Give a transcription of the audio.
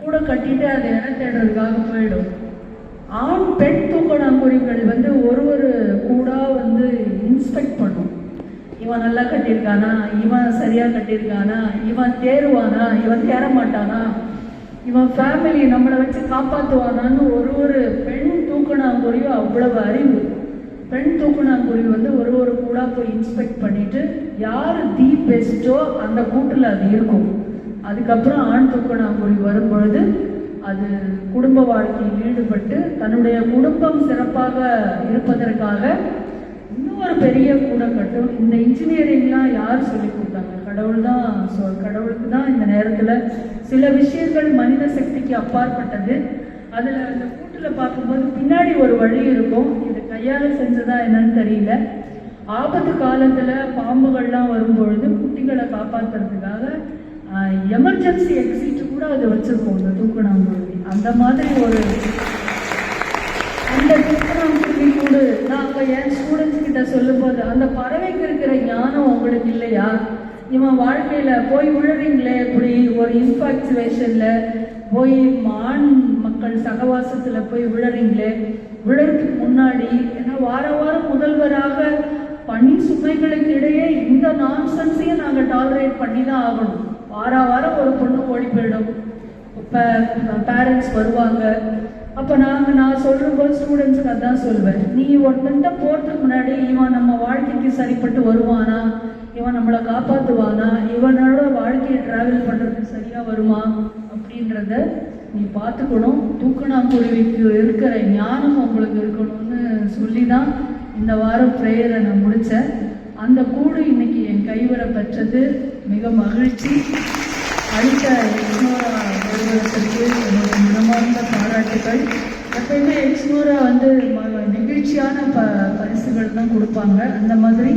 கூட கட்டிட்டு அது இடம் தேடுறதுக்காக போயிடும். ஆண் பெண் தூக்கணாங்குருவிகள் வந்து ஒரு ஒரு கூடா வந்து இன்ஸ்பெக்ட் பண்ணும். இவன் நல்லா கட்டியிருக்கானா? இவன் சரியா கட்டியிருக்கானா? இவன் தேருவானா இவன் தேர மாட்டானா இவன் ஃபேமிலி நம்மளை வச்சு காப்பாற்றுவானான்னு ஒரு ஒரு பெண் தூக்கணாங்குருவியும் அவ்வளவு அறிவு. பெண் தூக்கணாங்குருவி வந்து ஒரு ஒரு கூட போய் இன்ஸ்பெக்ட் பண்ணிட்டு யார் தி பெஸ்ட்டோ அந்த கூட்டில் அது இருக்கும். அதுக்கப்புறம் ஆண் தூக்கணாங்குருவி வரும்பொழுது அது குடும்ப வாழ்க்கையில் ஈடுபட்டு தன்னுடைய குடும்பம் சிறப்பாக இருப்பதற்காக இன்னொரு பெரிய கூட கட்டும். இந்த இன்ஜினியரிங்லாம் யார் சொல்லி கொடுத்தாங்க? கடவுள் தான் சொல் கடவுளுக்கு தான் இந்த நேரத்தில் சில விஷயங்கள் மனித சக்திக்கு அப்பாற்பட்டது. அதில் அந்த கூட்டில் பார்க்கும்போது பின்னாடி ஒரு வழி இருக்கும். இது கையால் செஞ்சதா என்னன்னு தெரியல. ஆபத்து காலத்தில் பாம்புகள்லாம் வரும்பொழுது குட்டிகளை காப்பாற்றுறதுக்காக எமர்ஜென்சி எக்ஸிட் கூட அது வச்சிருக்கோம் இந்த தூக்குநாங்குருவி அந்த மாதிரி ஒரு அந்த தூக்குநாங்குருவி கூட நான் அப்போ என் ஸ்டூடெண்ட்ஸ் கிட்ட சொல்லும்போது அந்த பறவைக்கு இருக்கிற ஞானம் உங்களுக்கு இல்லையா? இவன் வாழ்க்கையில போய் விழுறீங்களே இப்படி ஒரு இன்ஃபாக்சுவேஷன்ல போய் ஆண் மக்கள் சகவாசத்துல போய் விழுறீங்களே விழறதுக்கு முன்னாடி ஏன்னா வார வாரம் முதல்வராக பணி சுமைகளுக்கு இடையே இந்த நான்சன்ஸையும் நாங்கள் டாலரேட் பண்ணி தான் ஆகணும். வாரம் வாரம் ஒரு பொண்ணு ஓடி போயிடும். இப்போ பேரண்ட்ஸ் வருவாங்க. அப்போ நாங்கள் நான் சொல்கிற போது ஸ்டூடெண்ட்ஸுக்கு அதான் சொல்வேன். நீ ஒருத்தன்ட்ட போகிறதுக்கு முன்னாடி இவன் நம்ம வாழ்க்கைக்கு சரிப்பட்டு வருவானா? இவன் நம்மளை காப்பாற்றுவானா இவனோட வாழ்க்கையை ட்ராவல் பண்ணுறதுக்கு சரியாக வருமா? அப்படின்றத நீ பார்த்துக்கணும். தூக்கணாங்குருவிக்கு இருக்கிற ஞானம் உங்களுக்கு இருக்கணும்னு சொல்லி தான் இந்த வாரம் ப்ரேயரை நான் முடித்தேன் அந்த கூடு இன்னைக்கு என் கைவர பெற்றது. மிக மகிழ்ச்சி. அடுத்த எக்ஸ்மோரா நிறுவனத்திற்கு என்னுடைய மனமார்ந்த பாராட்டுகள். எப்பயுமே எக்ஸ்மோரா வந்து நெகிழ்ச்சியான ப பரிசுகள் தான் கொடுப்பாங்க. அந்த மாதிரி